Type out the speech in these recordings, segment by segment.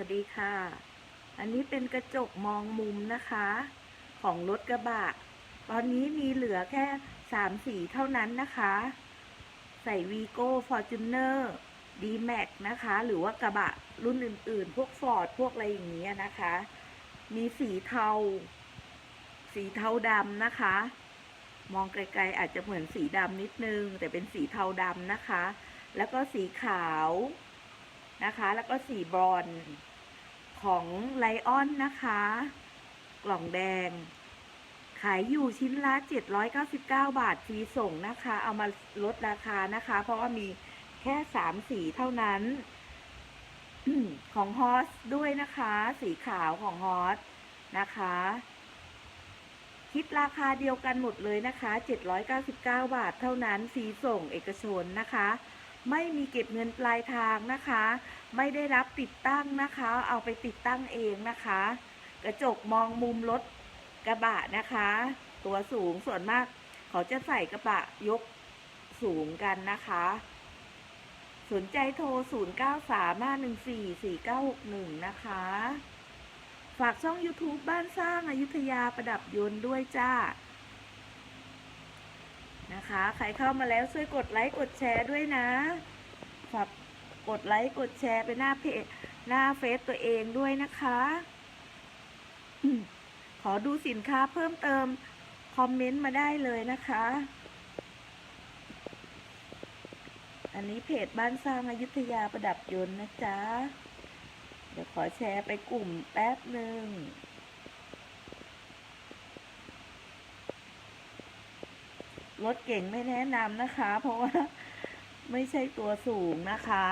วัสดีค่ะ อันนี้เป็นกระจกมองมุมนะคะ ของรถกระบะ ตอนนี้มีเหลือแค่สามสีเท่านั้นนะคะ ใส่วีโก้ฟอร์จูเนอร์ดีแม็กนะคะ หรือว่ากระบะรุ่นอื่นๆ พวกฟอร์ดพวกอะไรอย่างเงี้ยนะคะ มีสีเทา สีเทาดำนะคะ มองไกลๆอาจจะเหมือนสีดำนิดนึง แต่เป็นสีเทาดำนะคะ แล้วก็สีขาวนะคะ แล้วก็สีบรอนซ์ ของไลออนนะคะ กล่องแดง ขายอยู่ชิ้นละ 799 บาทฟรีส่งนะคะ เอามาลดราคานะคะ เพราะว่ามีแค่สามสีเท่านั้น ของฮอสด้วยนะคะ สีขาวของฮอสนะคะ คิดราคาเดียวกันหมดเลยนะคะ 799 บาทเท่านั้นฟรีส่งเอกชนนะคะ ไม่มีเก็บเงินปลายทางนะคะ ไม่ได้รับติดตั้งนะคะ เอาไปติดตั้งเองนะคะ กระจกมองมุมรถกระบะนะคะ ตัวสูงส่วนมาก เขาจะใส่กระบะยกสูงกันนะคะ สนใจโทร 0935144961 นะคะ ฝากช่อง YouTube บ้านสร้างอายุทยาประดับยนต์ด้วยจ้า นะคะ ใครเข้ามาแล้วช่วยกดไลค์กดแชร์ด้วยนะฝากกดไลค์กดแชร์ไปหน้าเพจหน้าเฟซตัวเองด้วยนะคะ ขอดูสินค้าเพิ่มเติม คอมเมนต์มาได้เลยนะคะ อันนี้เพจบ้านสร้างอายุทยาประดับยนต์นะจ๊ะ เดี๋ยวขอแชร์ไปกลุ่มแป๊บหนึ่ง รถเก่งไม่แนะนำนะคะ เพราะว่าไม่ใช่ตัวสูงนะคะ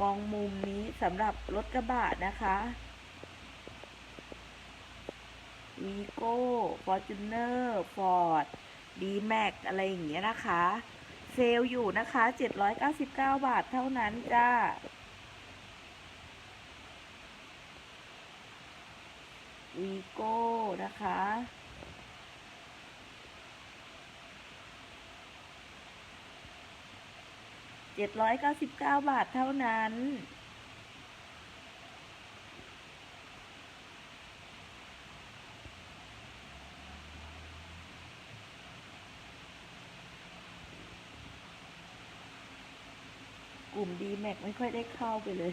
มองมุมนี้สำหรับรถกระบะนะคะวีโก้ฟอร์จูเนอร์ฟอร์ดดีแม็กอะไรอย่างเงี้ยนะคะ เซลล์อยู่นะคะ 799 บาทเท่านั้นจ้าวีโก้นะคะ 799 บาทเท่านั้น กลุ่มดีแม็กไม่ค่อยได้เข้าไปเลย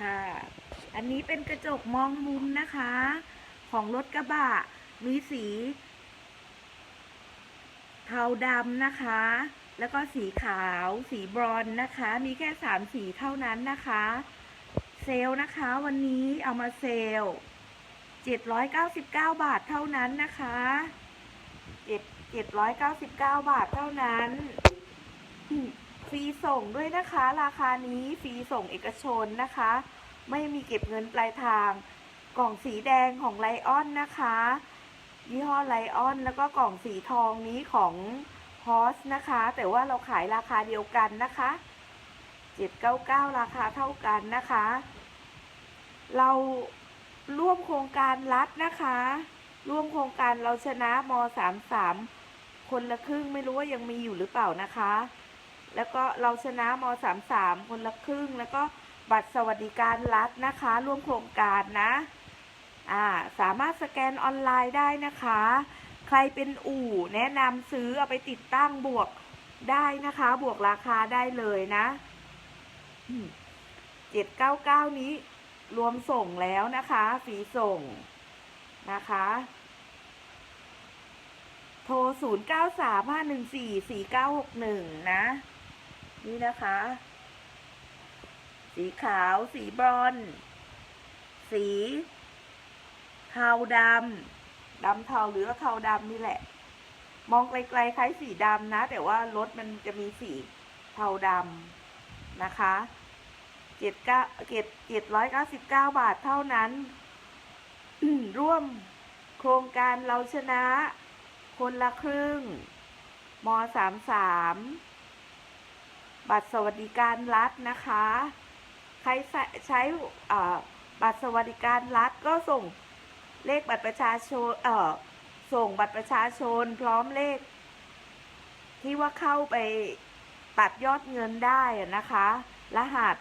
ค่ะ อันนี้เป็นกระจกมองมุมนะคะ ของรถกระบะ มีสีเทาดำนะคะ แล้วก็สีขาว สีบรอนนะคะ มีแค่สามสีเท่านั้นนะคะ เซล์นะคะ วันนี้เอามาเซลล์799 บาทเท่านั้นนะคะ7 799 บาทเท่านั้น ฟรีส่งด้วยนะคะ ราคานี้ฟรีส่งเอกชนนะคะ ไม่มีเก็บเงินปลายทาง กล่องสีแดงของไลออนนะคะ ยี่ห้อไลออนแล้วก็กล่องสีทองนี้ของฮอสนะคะ แต่ว่าเราขายราคาเดียวกันนะคะ799 ราคาเท่ากันนะคะ เราร่วมโครงการรัฐนะคะ ร่วมโครงการเราชนะม 33 คนละครึ่งไม่รู้ว่ายังมีอยู่หรือเปล่านะคะ แล้วก็เราชนะม33คนละครึ่ง แล้วก็บัตรสวัสดิการรัฐนะคะ ร่วมโครงการนะอ่าสามารถสแกนออนไลน์ได้นะคะ ใครเป็นอู่แนะนำซื้อเอาไปติดตั้งบวกได้นะคะ บวกราคาได้เลยนะเจ็ดเก้าเก้านี้รวมส่งแล้วนะคะฟรีส่งนะคะ โทร 0 9 3 5 1 4 4 9 6 1 นะ นี่นะคะ สีขาว สีบรอน สีเทาดำดำเทาหรือว่าเทาดำนี่แหละ มองไกลๆคล้ายสีดำนะ แต่ว่ารถมันจะมีสีเทาดำนะคะเจ็ดเก้าเจ็ดเจ็ดร้อยเก้าสิบเก้าบาทเท่านั้น ร่วมโครงการเราชนะ คนละครึ่งมสามสาม บัตรสวัสดิการรัฐนะคะ ใครใช้ใช้บัตรสวัสดิการรัฐก็ส่งเลขบัตรประชาชนเอ่อส่งบัตรประชาชนพร้อมเลข ที่ว่าเข้าไปตัดยอดเงินได้นะคะ รหัส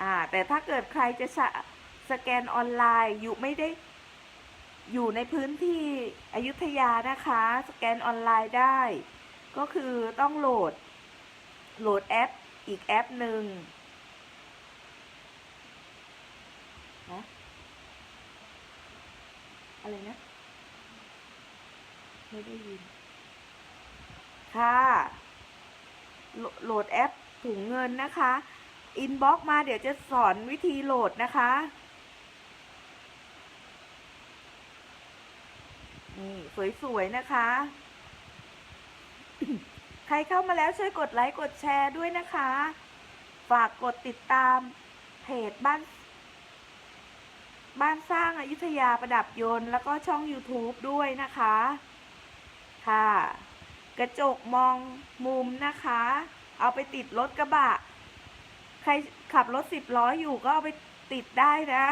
อ่าแต่ถ้าเกิดใครจะสะสแกนออนไลน์อยู่ไม่ได้อยู่ในพื้นที่อยุธยานะคะ สแกนออนไลน์ได้ ก็คือต้องโหลด โหลดแอปอีกแอปหนึ่งนะอะไรนะ ไม่ได้ยิน ค่ะโหลดแอปถุงเงินนะคะ อินบ็อกมาเดี๋ยวจะสอนวิธีโหลดนะคะ นี่ สวย ๆ นะคะ รเข้ามาแล้วช่วยกดไลค์กดแชร์ด้วยนะคะ ฝากกดติดตามเพจบ้าน บ้านสร้างอายุทยาประดับยนต์ แล้วก็ช่อง YouTube ด้วยนะคะ ค่ะ กระจกมองมุมนะคะ เอาไปติดรถกระบะ ใครขับรถสิบล้ออยู่ก็เอาไปติดได้นะ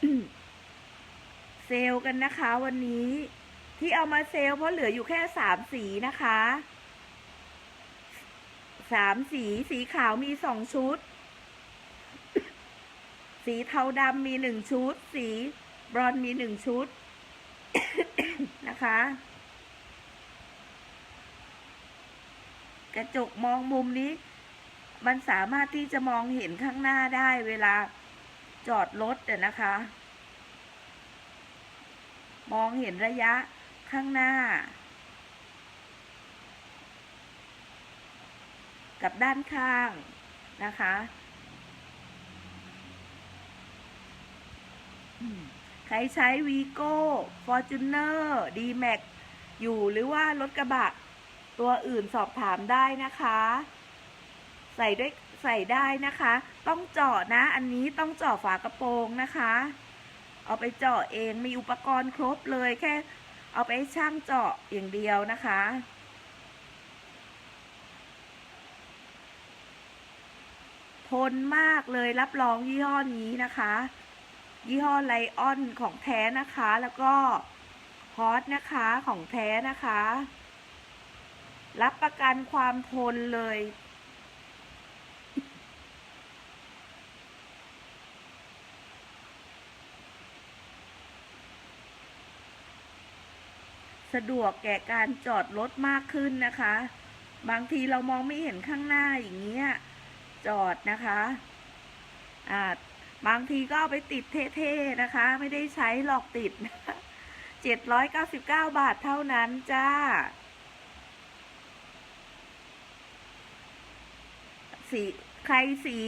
เซ ลล์กันนะคะวันนี้ที่เอามาเซลล์เพราะเหลืออยู่แค่สามสีนะคะสามสีสีขาวมีสองชุด สีเทาดำมีหนึ่งชุด สีบรอนมีหนึ่งชุดนะคะ กระจกมองมุมนี้ มันสามารถที่จะมองเห็นข้างหน้าได้เวลาจอดรถนะคะ มองเห็นระยะข้างหน้า กับด้านข้างนะคะ ใครใช้วีโก้ฟอร์จูเนอร์ดีแม็กอยู่หรือว่ารถกระบะ ตัวอื่นสอบถามได้นะคะ ใส่ด้วยใส่ได้นะคะ ต้องเจาะนะ อันนี้ต้องเจาะฝากระโปรงนะคะ เอาไปเจาะเองมีอุปกรณ์ครบเลยแค่ เอาไปให้ช่างเจาะอย่างเดียวนะคะ ทนมากเลยรับรองยี่ห้อนี้นะคะ ยี่ห้อไลออนของแท้นะคะ แล้วก็ฮอตนะคะของแท้นะคะ รับประกันความทนเลย สะดวกแก่การจอดรถมากขึ้นนะคะ บางทีเรามองไม่เห็นข้างหน้าอย่างเงี้ยจอดนะคะอ่าบางทีก็เอาไปติดเท่ๆนะคะ ไม่ได้ใช้หลอกติดเจ็ดร้อยเก้าสิบเก้าบาทเท่านั้นจ้า สีใครสี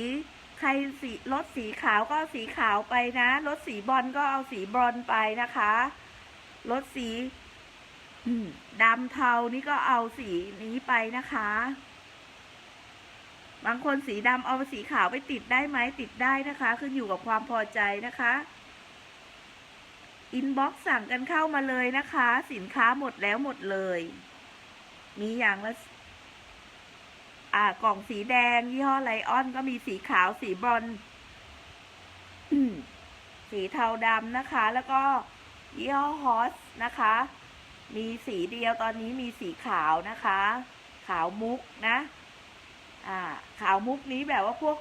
ใครสีรถสีขาวก็สีขาวไปนะ รถสีบอลก็เอาสีบอลไปนะคะ รถสี ดำเทานี่ก็เอาสีนี้ไปนะคะ บางคนสีดำเอาสีขาวไปติดได้ไหมติดได้นะคะ ขึ้นอยู่กับความพอใจนะคะอินบ็อกซ์สั่งกันเข้ามาเลยนะคะ สินค้าหมดแล้วหมดเลย มีอย่างละอ่ากล่องสีแดง ยี่ห้อไลออนก็มีสีขาวสีบรอนสีเทาดำนะคะ แล้วก็ยี่ห้อฮอสนะคะ มีสีเดียวตอนนี้มีสีขาวนะคะ ขาวมุกนะ อ่า ขาวมุกนี้แบบว่าพวก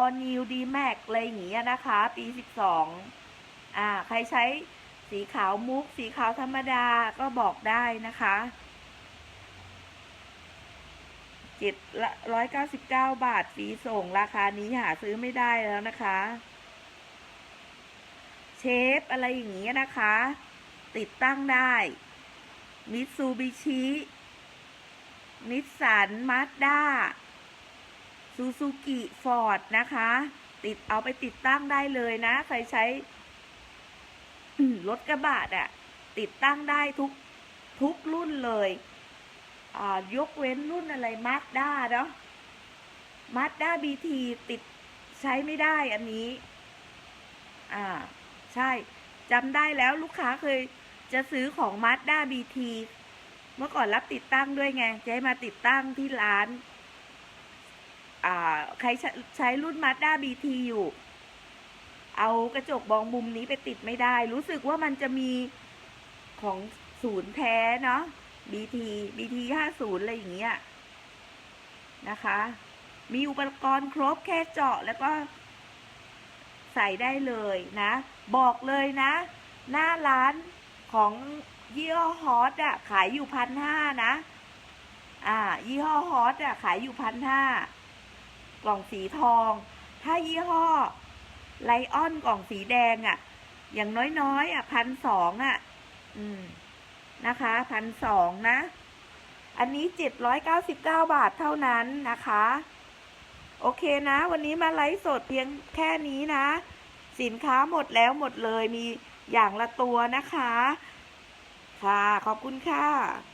all new d max อะไรอย่างเงี้ยนะคะ ปีสิบสองอ่า ใครใช้สีขาวมุก สีขาวธรรมดาก็บอกได้นะคะเจ็ดร้อยเก้าสิบเก้าบาทฟรีส่งราคานี้หาซื้อไม่ได้แล้วนะคะ เชฟอะไรอย่างเงี้ยนะคะ ติดตั้งได้มิตซูบิชินิสสันมาสด้าซูซูกิฟอร์ดนะคะ ติดเอาไปติดตั้งได้เลยนะ ใครใช้รถกระบะอะติดตั้งได้ทุกทุกรุ่นเลยยกเว้นรุ่นอะไรมาสด้าเนาะมาสด้าบีทีติดใช้ไม่ได้อันนี้ อ่า ใช่จำได้แล้วลูกค้าเคย จะซื้อของมาสด้าบีทีเมื่อก่อนรับติดตั้งด้วยไงจะให้มาติดตั้งที่ร้าน อ่า ใครใช้รุ่นมาสด้าบีทีอยู่ เอากระจกมองมุมนี้ไปติดไม่ได้ รู้สึกว่ามันจะมีของศูนย์แท้เนาะ BT BT ห้าศูนย์อะไรอย่างเงี้ยนะคะ มีอุปกรณ์ครบแค่เจาะแล้วก็ใส่ได้เลยนะ บอกเลยนะ หน้าร้าน ของยี่ห้อฮอตอะขายอยู่พันห้านะ อ่า ยี่ห้อฮอตอะขายอยู่พันห้ากล่องสีทอง ถ้ายี่ห้อไลออนกล่องสีแดงอะอย่างน้อยๆอะพันสองอะอืม นะคะพันสองนะ อันนี้เจ็ดร้อยเก้าสิบเก้าบาทเท่านั้นนะคะ โอเคนะ วันนี้มาไลฟ์สดเพียงแค่นี้นะ สินค้าหมดแล้วหมดเลยมีอย่างละตัวนะคะ ค่ะ ขอบคุณค่ะ